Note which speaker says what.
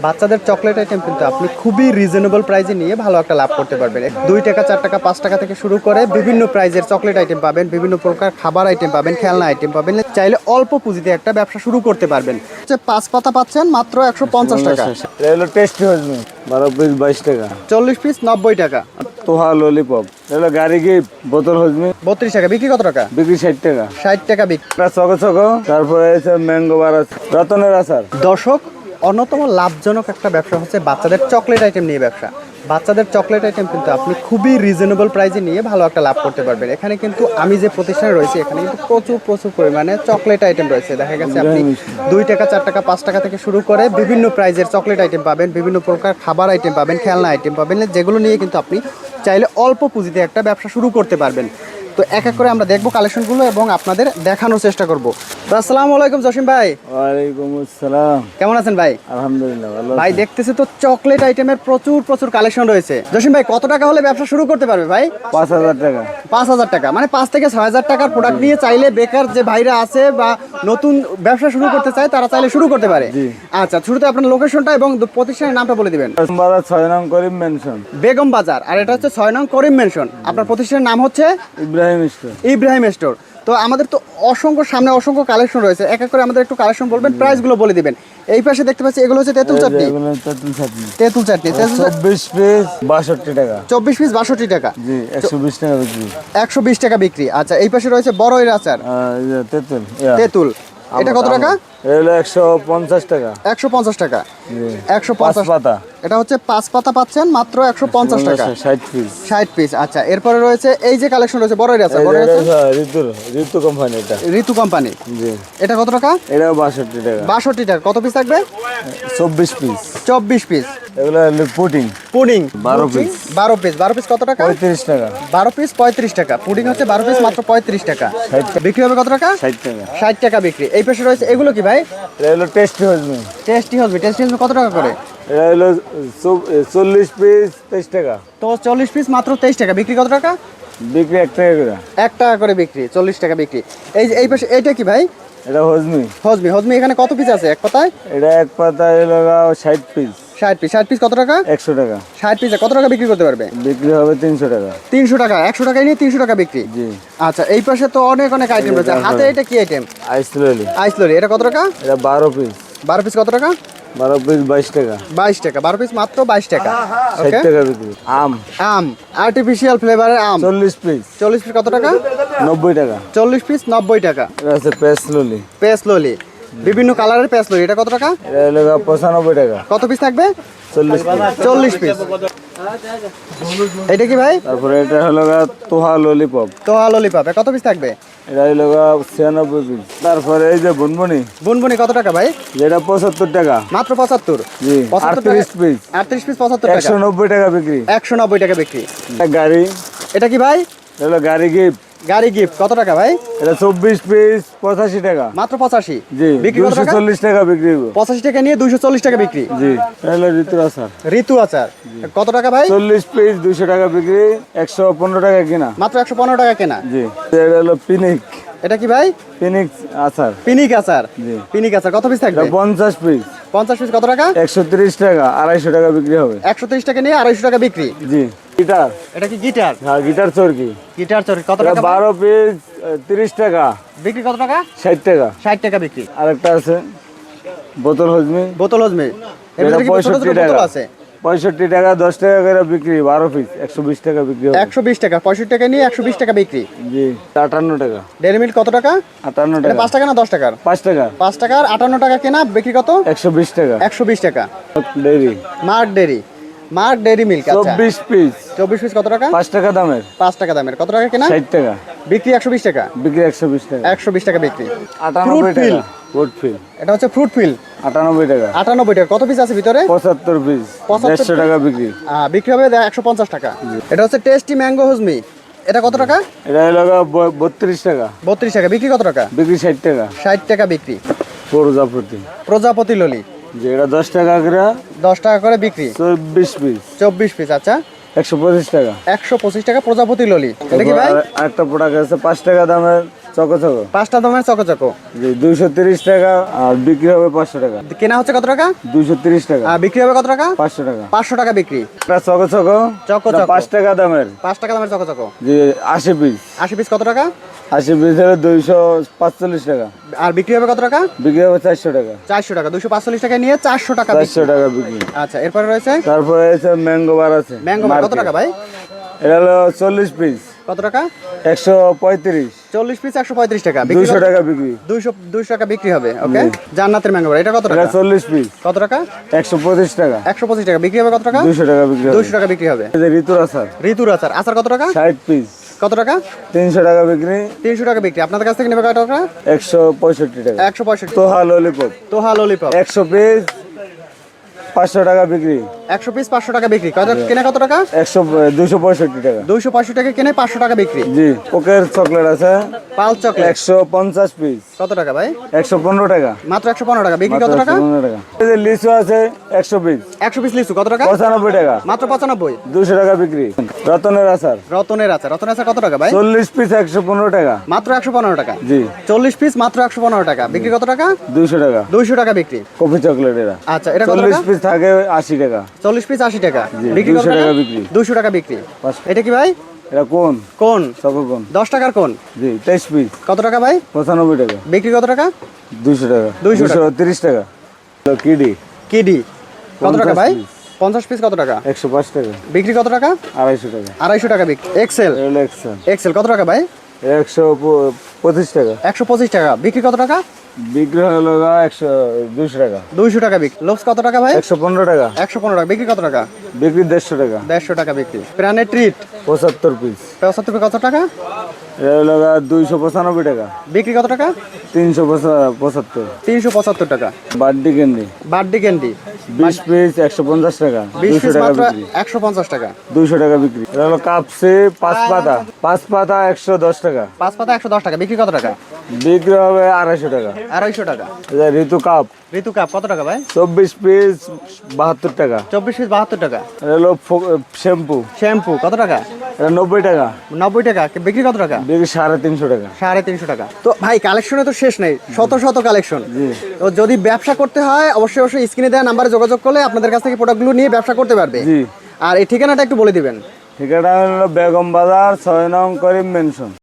Speaker 1: বাচ্চাদের chocolate item কিন্তু আপনি খুবই রিজনেবল প্রাইসে নিয়ে ভালো একটা লাভ করতে পারবেন। দুই টাকা চার টাকা পাঁচ টাকা থেকে শুরু করে বিভিন্ন প্রাইজের চকলেট আইটেম পাবেন বিভিন্ন প্রকার খাবার আইটেম পাবেন খেলনা আইটেম পাবেন। চাইলে অল্প পুঁজিতে একটা ব্যবসা শুরু করতে পারবেন। পাঁচ পাতা পাচ্ছেন মাত্র একশো পঞ্চাশ টাকা।
Speaker 2: টেস্টি হজমি বারো পিস বাইশ টাকা।
Speaker 1: চল্লিশ পিস নব্বই টাকা।
Speaker 2: তোহা ললিপপ গাড়ি গিফট বোতল হজমি
Speaker 1: বত্রিশ টাকা। বিক্রি কত টাকা?
Speaker 2: বিক্রি ষাট টাকা।
Speaker 1: ষাট টাকা বিক্রি।
Speaker 2: চকো চকো তারপরে ম্যাঙ্গো বার আছে। রতনের আচার।
Speaker 1: দর্শক অন্যতম লাভজনক একটা ব্যবসা হচ্ছে বাচ্চাদের চকলেট আইটেম নিয়ে ব্যবসা। বাচ্চাদের চকলেট আইটেম কিন্তু আপনি খুবই রিজনেবল প্রাইসে নিয়ে ভালো একটা লাভ করতে পারবেন। এখানে কিন্তু আমি যে প্রতিষ্ঠানে রয়েছি, এখানে কিন্তু প্রচুর প্রচুর পরিমাণে চকলেট আইটেম রয়েছে। দেখা গেছে আপনি দুই টাকা, চার টাকা, পাঁচ টাকা থেকে শুরু করে বিভিন্ন প্রাইজের চকলেট আইটেম পাবেন, বিভিন্ন প্রকার খাবার আইটেম পাবেন, খেলনা আইটেম পাবেন, যেগুলো নিয়ে কিন্তু আপনি চাইলে অল্প পুঁজিতে একটা ব্যবসা শুরু করতে পারবেন। তো এক এক করে আমরা দেখব কালেকশনগুলো এবং আপনাদের দেখানোর চেষ্টা করব। তো আসসালামু আলাইকুম জসিম ভাই।
Speaker 2: ওয়ালাইকুম আসসালাম।
Speaker 1: কেমন আছেন ভাই?
Speaker 2: আলহামদুলিল্লাহ ভালো
Speaker 1: ভাই দেখতেছি তো চকলেট আইটেমের প্রচুর প্রচুর কালেকশন রয়েছে। জসিম ভাই কত টাকা হলে ব্যবসা শুরু করতে পারবে ভাই?
Speaker 2: পাঁচ হাজার টাকা।
Speaker 1: পাঁচ হাজার টাকা মানে পাঁচ থেকে ছয় হাজার টাকার প্রোডাক্ট নিয়ে চাইলে বেকার যে ভাইরা আছে বা নতুন ব্যবসা শুরু করতে চায় তারা চাইলে শুরু করতে পারে। আচ্ছা শুরুতে আপনার লোকেশনটা এবং প্রতিষ্ঠানের নামটা বলে দিবেন।
Speaker 2: বাজার ছয় নং করিম মেনশন
Speaker 1: বেগম বাজার আর এটা হচ্ছে ছয় নং করিম মেনশন আপনার প্রতিষ্ঠানের নাম হচ্ছে
Speaker 2: ইব্রাহিম স্টোর।
Speaker 1: ইব্রাহিম স্টোর। তো আমাদের তো অসংখ্য সামনে অসংখ্য কালেকশন রয়েছে। এক এক করে আমাদের একটু কালেকশন বলবেন প্রাইসগুলো বলে দিবেন। এই পাশে দেখতে পাচ্ছি এগুলো হচ্ছে তেঁতুল চাটনি।
Speaker 2: তেঁতুল চাটনি।
Speaker 1: তেঁতুল চাটনি
Speaker 2: চব্বিশ পিস বাষট্টি টাকা।
Speaker 1: চব্বিশ পিস বাষট্টি টাকা।
Speaker 2: জি একশো বিশ টাকা বিক্রি।
Speaker 1: একশো বিশ টাকা বিক্রি। আচ্ছা এই পাশে রয়েছে বড়ইর আচার।
Speaker 2: আর এই তেঁতুল
Speaker 1: তেঁতুল। এটা কত টাকা?
Speaker 2: একশো পঞ্চাশ টাকা।
Speaker 1: একশো পঞ্চাশ টাকা। একশো পঞ্চাশ
Speaker 2: পাতা
Speaker 1: এটা হচ্ছে পাঁচ পাতা পাচ্ছেন মাত্র একশো পঞ্চাশ টাকা।
Speaker 2: ষাট পিস
Speaker 1: ষাট পিস আচ্ছা এরপরে রয়েছে এই যে কালেকশন রয়েছে বড়ইর আচার বড়ইর
Speaker 2: ঋতু কোম্পানি এটা।
Speaker 1: ঋতু কোম্পানি
Speaker 2: জি।
Speaker 1: এটা কত টাকা?
Speaker 2: এটাও বাষট্টি টাকা।
Speaker 1: বাষট্টি টাকা। কত পিস থাকবে?
Speaker 2: চব্বিশ পিস
Speaker 1: চব্বিশ পিস
Speaker 2: এগুলো পুডিং
Speaker 1: পুডিং
Speaker 2: বারো piece।
Speaker 1: বারো পিস বারো পিস কত টাকা?
Speaker 2: পঁয়ত্রিশ টাকা।
Speaker 1: বারো পিস পঁয়ত্রিশ টাকা। পুডিং হচ্ছে বারো পিস মাত্র পঁয়ত্রিশ টাকা। বিক্রি হবে কত টাকা?
Speaker 2: ষাট টাকা।
Speaker 1: ষাট টাকা বিক্রি। এই পাশে রয়েছে এগুলো কি ভাই?
Speaker 2: এটা টেস্টি হজমি
Speaker 1: টেস্টি হবে টেস্টি হবে কত টাকা করে?
Speaker 2: এটা হলো চল্লিশ পিস তেইশ টাকা।
Speaker 1: তো চল্লিশ পিস মাত্র তেইশ টাকা। বিক্রি কত টাকা?
Speaker 2: বিক্রি এক টাকা করে।
Speaker 1: এক টাকা করে বিক্রি চল্লিশ টাকা বিক্রি। এই যে এই পাশে এইটা কি ভাই?
Speaker 2: এটা হজমি।
Speaker 1: হজমি হজমি এখানে কত পিস আছে? এক পাতায়?
Speaker 2: এটা এক পাতা হলো ষাট পিস
Speaker 1: ষাট পিস ষাট পিস কত টাকা?
Speaker 2: একশো টাকা।
Speaker 1: ষাট পিসে কত টাকা বিক্রি করতে পারবে?
Speaker 2: বিক্রি হবে তিনশো টাকা।
Speaker 1: তিনশো টাকা একশো টাকায় নিয়ে তিনশো টাকা বিক্রি।
Speaker 2: জি।
Speaker 1: আচ্ছা এই পাশে তো অনেক অনেক আইটেম রয়েছে। হাতে এটা কি আইটেম
Speaker 2: আইস ললি
Speaker 1: আইস লরি এটা কত টাকা?
Speaker 2: এটা বারো পিস
Speaker 1: বারো পিস কত টাকা?
Speaker 2: বারো পিস বাইশ টাকা।
Speaker 1: বাইশ টাকা বারো পিস মাত্র বাইশ টাকা।
Speaker 2: ষাট টাকা বিক্রি আম।
Speaker 1: আম আর্টিফিশিয়াল ফ্লেভারের আম।
Speaker 2: চল্লিশ পিস
Speaker 1: চল্লিশ পিস কত টাকা?
Speaker 2: নব্বই টাকা।
Speaker 1: চল্লিশ পিস নব্বই টাকা।
Speaker 2: এটা আছে পেস ললি।
Speaker 1: পেস ললি। বিভিন্ন কালারের পেস ললি। এটা কত টাকা?
Speaker 2: পঁচানব্বই টাকা।
Speaker 1: কত পিস থাকবে?
Speaker 2: চল্লিশ পিস
Speaker 1: চল্লিশ পিস এটা কি ভাই?
Speaker 2: তারপরে এটা হলো তোহা ললিপপ
Speaker 1: তোহা ললিপপ কত পিস থাকবে?
Speaker 2: এটা হলো ছিয়ানব্বই পিস। তারপরে এই যে বুনবুনি।
Speaker 1: বুনবুনি কত টাকা ভাই?
Speaker 2: যেটা পঁচাত্তর টাকা।
Speaker 1: মাত্র পঁচাত্তর?
Speaker 2: জি
Speaker 1: পঁচাত্তর
Speaker 2: আটত্রিশ পিস।
Speaker 1: আটত্রিশ পিস পঁচাত্তর
Speaker 2: একশো নব্বই টাকা বিক্রি।
Speaker 1: একশো নব্বই টাকা বিক্রি।
Speaker 2: গাড়ি।
Speaker 1: এটা কি ভাই?
Speaker 2: এটা গাড়ি গিফট
Speaker 1: গাড়ি গিফট কত টাকা ভাই?
Speaker 2: এটা চব্বিশ পিস পঁচাশি টাকা।
Speaker 1: মাত্র পঁচাশি?
Speaker 2: জি
Speaker 1: বিক্রি
Speaker 2: দুশো চল্লিশ টাকা বিক্রি
Speaker 1: পঁচাশি টাকা নিয়ে দুইশো চল্লিশ টাকা বিক্রি।
Speaker 2: জি হলো আচার।
Speaker 1: ঋতু আচার। কত টাকা ভাই?
Speaker 2: চল্লিশ পিস দুশো টাকা বিক্রি একশো পনেরো টাকা কিনা।
Speaker 1: মাত্র একশো পনেরো টাকা কেনা।
Speaker 2: জি এটা হলো পিনিক।
Speaker 1: এটা কি ভাই?
Speaker 2: পিনিক আচার।
Speaker 1: পিনিক আচার।
Speaker 2: জি।
Speaker 1: পিনিক আচার কত পিস থাকবে?
Speaker 2: পঞ্চাশ পিস
Speaker 1: পঞ্চাশ পিস কত টাকা?
Speaker 2: একশো তিরিশ টাকা আড়াইশো টাকা বিক্রি হবে।
Speaker 1: একশো তিরিশ টাকা নিয়ে আড়াইশো টাকা বিক্রি।
Speaker 2: জি। গিটার
Speaker 1: এটা কি গিটার
Speaker 2: হ্যাঁ গিটার চরকি।
Speaker 1: গিটার চোর কত টাকা? ভাই?
Speaker 2: বারো পিস তিরিশ টাকা।
Speaker 1: বিক্রি কত টাকা?
Speaker 2: ষাট টাকা।
Speaker 1: ষাট টাকা বিক্রি।
Speaker 2: আরেকটা আছে বোতল হজমি।
Speaker 1: বোতল হজমে।
Speaker 2: এটা
Speaker 1: ভিতরে কি ছোট ছোট
Speaker 2: 65
Speaker 1: বোতল
Speaker 2: টাকা।
Speaker 1: আছে।
Speaker 2: পঁয়ষট্টি টাকা দশ টাকা করে বিক্রি বারো পিস একশো বিশ টাকা বিক্রি
Speaker 1: একশো বিশ টাকা পঁয়ষট্টি টাকা নিয়ে একশো বিশ টাকা বিক্রি।
Speaker 2: জি আটান্ন টাকা।
Speaker 1: ডেরি মিল্ক কত টাকা?
Speaker 2: আটান্ন টাকা।
Speaker 1: পাঁচ টাকা না দশ টাকার?
Speaker 2: পাঁচ টাকা।
Speaker 1: পাঁচ টাকার আটান্ন টাকা কেনা বিক্রি কত?
Speaker 2: একশো বিশ টাকা।
Speaker 1: একশো বিশ টাকা।
Speaker 2: Dairy.
Speaker 1: Milk Dairy. Milk Dairy Milk আচ্ছা।
Speaker 2: চব্বিশ পিস।
Speaker 1: চব্বিশ পিস কত টাকা?
Speaker 2: পাঁচ টাকা দামের।
Speaker 1: পাঁচ টাকা দামের। কত টাকা কেনা?
Speaker 2: ষাট টাকা।
Speaker 1: বিক্রি একশো বিশ টাকা?
Speaker 2: বিক্রি একশো বিশ টাকা।
Speaker 1: একশো বিশ টাকা বিক্রি।
Speaker 2: আটানব্বই
Speaker 1: Fruit
Speaker 2: টাকা। ফুড ফিল
Speaker 1: এটা হচ্ছে ফ্রুট ফিল
Speaker 2: আটানব্বই টাকা।
Speaker 1: আটানব্বই টাকা। কত পিস আছে ভিতরে?
Speaker 2: পঁচাত্তর পিস
Speaker 1: 75
Speaker 2: দেড়শো টাকা বিক্রি।
Speaker 1: আহ, বিক্রি হবে একশো পঞ্চাশ টাকা। এটা হচ্ছে টেস্টি ম্যাঙ্গো হুজমি এটা কত টাকা?
Speaker 2: এটা হলো গা ব- বত্রিশ টাকা।
Speaker 1: বত্রিশ টাকা। বিক্রি কত টাকা?
Speaker 2: বিক্রি ষাট টাকা।
Speaker 1: ষাট টাকা বিক্রি।
Speaker 2: প্রজাপতি।
Speaker 1: প্রজাপতি ললি।
Speaker 2: যে এটা দশ টাকা করে
Speaker 1: দশ টাকা করে বিক্রি।
Speaker 2: চব্বিশ পিস
Speaker 1: চব্বিশ পিস আচ্ছা।
Speaker 2: একশো পঁচিশ টাকা।
Speaker 1: একশো পঁচিশ টাকা প্রজাপতি ললি। এটা কি ভাই?
Speaker 2: আর- প্রোডাক্ট আছে পাঁচ টাকা দামের চকো চকো।
Speaker 1: পাঁচটা দামের চকো চকো।
Speaker 2: জি দুইশো তিরিশ টাকা আর বিক্রি হবে পাঁচশো টাকা।
Speaker 1: কেনা হচ্ছে কত টাকা?
Speaker 2: দুইশো তিরিশ টাকা।
Speaker 1: আর বিক্রি হবে কত টাকা?
Speaker 2: পাঁচশো টাকা।
Speaker 1: পাঁচশো টাকা বিক্রি।
Speaker 2: এটা চকো চকো।
Speaker 1: চকো
Speaker 2: এটা পাঁচ টাকা দামের।
Speaker 1: পাঁচ টাকা দামের চকো চকো।
Speaker 2: যে আশি পিস
Speaker 1: আশি পিস কত টাকা?
Speaker 2: আশি পিস হলে দুইশো পাঁচচল্লিশ টাকা।
Speaker 1: আর বিক্রি হবে কত টাকা?
Speaker 2: বিক্রি হবে চারশো টাকা।
Speaker 1: চারশো টাকা দুশো পাঁচচল্লিশ টাকা নিয়ে চারশো টাকা
Speaker 2: চারশো টাকা বিক্রি।
Speaker 1: আচ্ছা এরপরে রয়েছে?
Speaker 2: তারপরে এসে ম্যাঙ্গো বার আছে
Speaker 1: ম্যাঙ্গো কত টাকা ভাই?
Speaker 2: এটা হলো চল্লিশ পিস।
Speaker 1: কত টাকা?
Speaker 2: একশো পঁয়ত্রিশ।
Speaker 1: চল্লিশ পিস একশো পঁয়ত্রিশ টাকা।
Speaker 2: দুইশো টাকা বিক্রি।
Speaker 1: দুইশো দুইশো টাকা বিক্রি হবে ওকে? জান্নাতের ম্যাঙ্গো এটা কত টাকা?
Speaker 2: চল্লিশ পিস।
Speaker 1: কত টাকা?
Speaker 2: একশো পঁচিশ টাকা।
Speaker 1: একশো পঁচিশ টাকা। বিক্রি হবে কত টাকা?
Speaker 2: দুইশো টাকা বিক্রি।
Speaker 1: দুইশো টাকা বিক্রি হবে।
Speaker 2: ঋতুর আচার।
Speaker 1: ঋতুর আচার। আচার কত টাকা?
Speaker 2: ষাট পিস।
Speaker 1: কত টাকা?
Speaker 2: তিনশো টাকা বিক্রি।
Speaker 1: তিনশো টাকা বিক্রি। আপনাদের কাছ থেকে নেবে কত টাকা?
Speaker 2: একশো পঁয়ষট্টি টাকা।
Speaker 1: একশো পঁয়ষট্টি।
Speaker 2: তোহা ললিপপ
Speaker 1: তোহা ললিপপ
Speaker 2: একশো পিস পাঁচশো টাকা বিক্রি।
Speaker 1: একশো পিস পাঁচশো টাকা বিক্রি। কত কেনে কত টাকা?
Speaker 2: একশো দুশো পঁয়ষট্টি টাকা।
Speaker 1: দুইশো পঁয়ষট্টি টাকা কিনে পাঁচশো টাকা বিক্রি।
Speaker 2: জি কোকের চকলেট আছে।
Speaker 1: পাল চকলেট
Speaker 2: একশো পঞ্চাশ পিস
Speaker 1: কত টাকা ভাই?
Speaker 2: একশো পনেরো টাকা।
Speaker 1: মাত্র একশো পনেরো টাকা। বিক্রি কত টাকা?
Speaker 2: 115 টাকা। লিচু আছে একশো পিস
Speaker 1: একশো পিস লিচু কত টাকা?
Speaker 2: পঁচানব্বই টাকা।
Speaker 1: মাত্র পঁচানব্বই।
Speaker 2: দুশো টাকা বিক্রি। রতনের আচার।
Speaker 1: রতনের আচার। রতনের আচার কত টাকা ভাই?
Speaker 2: চল্লিশ পিস একশো পনেরো টাকা।
Speaker 1: মাত্র একশো পনেরো টাকা।
Speaker 2: জি।
Speaker 1: চল্লিশ পিস মাত্র একশো পনেরো টাকা। বিক্রি কত টাকা?
Speaker 2: দুশো টাকা।
Speaker 1: দুইশো টাকা বিক্রি।
Speaker 2: কফি চকলেট এরা।
Speaker 1: আচ্ছা এটা
Speaker 2: চল্লিশ পিস থাকে আশি টাকা।
Speaker 1: চল্লিশ পিস আশি টাকা। বিক্রি
Speaker 2: 200
Speaker 1: টাকা
Speaker 2: বিক্রি।
Speaker 1: দুশো টাকা বিক্রি। এটা কি ভাই?
Speaker 2: এটা কোন?
Speaker 1: কোন?
Speaker 2: সকল কোন
Speaker 1: দশ টাকার কোন?
Speaker 2: জি তেইশ পিস
Speaker 1: কত টাকা ভাই?
Speaker 2: পঁচানব্বই টাকা।
Speaker 1: বিক্রি কত টাকা?
Speaker 2: দুশো টাকা।
Speaker 1: 200 টাকা।
Speaker 2: দুশো তিরিশ টাকা। কিডি।
Speaker 1: কিডি। কত টাকা ভাই? পঞ্চাশ পিস কত টাকা?
Speaker 2: একশো পাঁচ টাকা।
Speaker 1: বিক্রি কত টাকা?
Speaker 2: আড়াইশো টাকা।
Speaker 1: আড়াইশো টাকা বিক্রি। এক্সেল
Speaker 2: একশো
Speaker 1: এক্সেল কত টাকা ভাই?
Speaker 2: একশো পঁচিশ টাকা।
Speaker 1: একশো পঁচিশ টাকা। বিক্রি কত টাকা?
Speaker 2: বিক্রি হলো একশো দুশো টাকা।
Speaker 1: দুইশো টাকা বিক্রি। লোভস কত টাকা ভাই?
Speaker 2: একশো পনেরো টাকা।
Speaker 1: একশো পনেরো টাকা। বিক্রি কত টাকা?
Speaker 2: বিক্রি দেড়শো টাকা।
Speaker 1: দেড়শো টাকা বিক্রি। প্রাণের ট্রিট
Speaker 2: পঁচাত্তর পিস
Speaker 1: পঁচাত্তর কত টাকা?
Speaker 2: দুইশো পঁচানব্বই টাকা।
Speaker 1: বিক্রি কত টাকা?
Speaker 2: তিনশো পঁচাত্তর।
Speaker 1: তিনশো পঁচাত্তর টাকা।
Speaker 2: বার্থডে ক্যান্ডি
Speaker 1: বার্থডে ক্যান্ডি
Speaker 2: বিশ পিস একশো পঞ্চাশ টাকা
Speaker 1: বিশ
Speaker 2: টাকা বিক্রি।
Speaker 1: একশো পঞ্চাশ টাকা।
Speaker 2: দুইশো টাকা বিক্রি। হলো কাপসি পাঁচ পাতা পাঁচ পাতা একশো দশ টাকা।
Speaker 1: পাঁচ পাতা একশো দশ টাকা। বিক্রি কত টাকা?
Speaker 2: বিক্রি হবে আড়াইশো টাকা।
Speaker 1: আড়াইশো টাকা।
Speaker 2: ঋতু কাপ।
Speaker 1: ঋতু কাপ কত টাকা ভাই?
Speaker 2: চব্বিশ পিস বাহাত্তর টাকা।
Speaker 1: চব্বিশ পিস বাহাত্তর টাকা।
Speaker 2: হলো শ্যাম্পু।
Speaker 1: শ্যাম্পু কত টাকা?
Speaker 2: নব্বই টাকা।
Speaker 1: নব্বই টাকা। বিক্রি কত টাকা?
Speaker 2: বিক্রি সাড়ে তিনশো টাকা।
Speaker 1: সাড়ে তিনশো টাকা। তো ভাই কালেকশনে তো শেষ নেই। শত শত কালেকশন। তো যদি ব্যবসা করতে হয় অবশ্যই অবশ্যই স্ক্রিনে দেওয়া নাম্বারে যোগাযোগ করলে আপনাদের কাছ থেকে প্রোডাক্টগুলো নিয়ে ব্যবসা করতে পারবে।
Speaker 2: জি।
Speaker 1: আর এই ঠিকানাটা একটু বলে দিবেন।
Speaker 2: ঠিকানা হলো বেগম বাজার ছয় নং করিম মেনশন